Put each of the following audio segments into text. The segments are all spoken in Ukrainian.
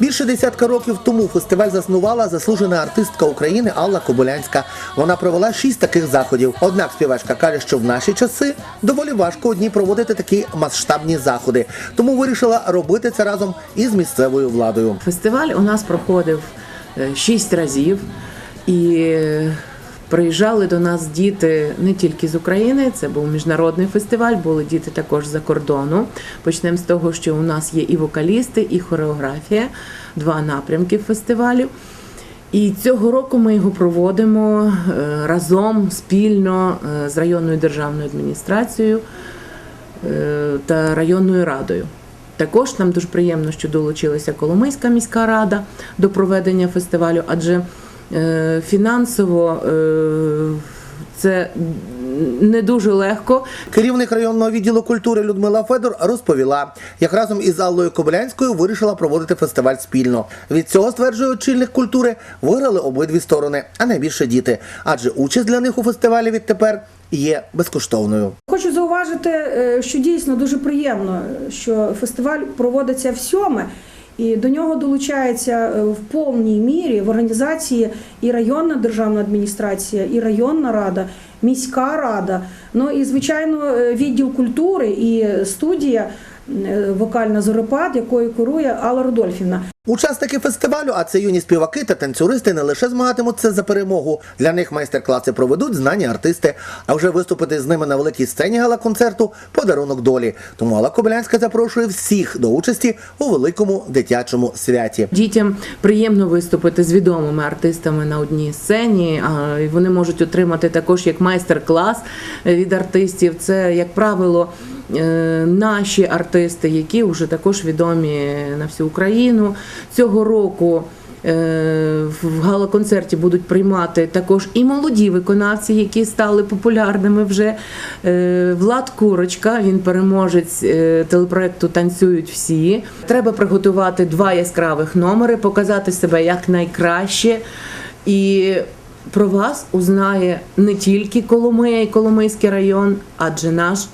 Більше десятка років тому фестиваль заснувала заслужена артистка України Алла Кобилянська. Вона провела шість таких заходів. Однак співачка каже, що в наші часи доволі важко одній проводити такі масштабні заходи. Тому вирішила робити це разом із місцевою владою. Фестиваль у нас проходив е, шість разів, і е, приїжджали до нас діти не тільки з України, це був міжнародний фестиваль, були діти також з-за кордону. Почнемо з того, що у нас є і вокалісти, і хореографія, два напрямки фестивалю. І цього року ми його проводимо е, разом спільно е, з районною державною адміністрацією е, та районною радою. Також нам дуже приємно, що долучилася Коломийська міська рада до проведення фестивалю, адже фінансово е, це не дуже легко. Керівник районного відділу культури Людмила Федор розповіла, як разом із Аллою Кобилянською вирішила проводити фестиваль спільно. Від цього стверджує очільник культури, виграли обидві сторони, а найбільше діти. Адже участь для них у фестивалі відтепер є безкоштовною. Хочу зауважити, е, що дійсно дуже приємно, що фестиваль проводиться в сьоме. І до нього долучається е, в повній мірі в організації і районна державна адміністрація, і районна рада, міська рада. Ну і звичайно, е, відділ культури і студія вокальна зорепад, якою керує Алла Рудольфівна. Учасники фестивалю, а це юні співаки та танцюристи, не лише змагатимуться за перемогу. Для них майстер-класи проведуть знані артисти. А вже виступити з ними на великій сцені гала-концерту подарунок долі. Тому Алла Кобилянська запрошує всіх до участі у великому дитячому святі. Дітям приємно виступити з відомими артистами на одній сцені. Вони можуть отримати також як майстер-клас від артистів. Це, як правило, е, наші артисти, які вже також відомі на всю Україну. Цього року. е, В гала-концерті будуть приймати також і молоді виконавці, які стали популярними вже. Е, Влад Курочка, він переможець е, телепроекту Танцюють всі. Треба приготувати два яскравих номери, показати себе як найкраще. І про вас узнає не тільки Коломия і Коломийський район, адже наш е,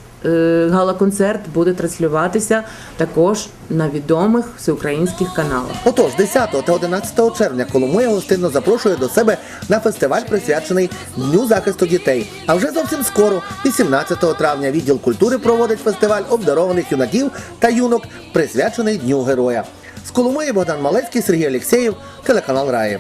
гала-концерт буде транслюватися також на відомих всеукраїнських каналах. Отож, 10 та 11 червня Коломия гостинно запрошує до себе на фестиваль, присвячений Дню захисту дітей. А вже зовсім скоро, 18 травня, відділ культури проводить фестиваль обдарованих юнаків та юнок, присвячений Дню Героя. З Коломиї Богдан Малецький, Сергій Алєксєєв, телеканал Раї.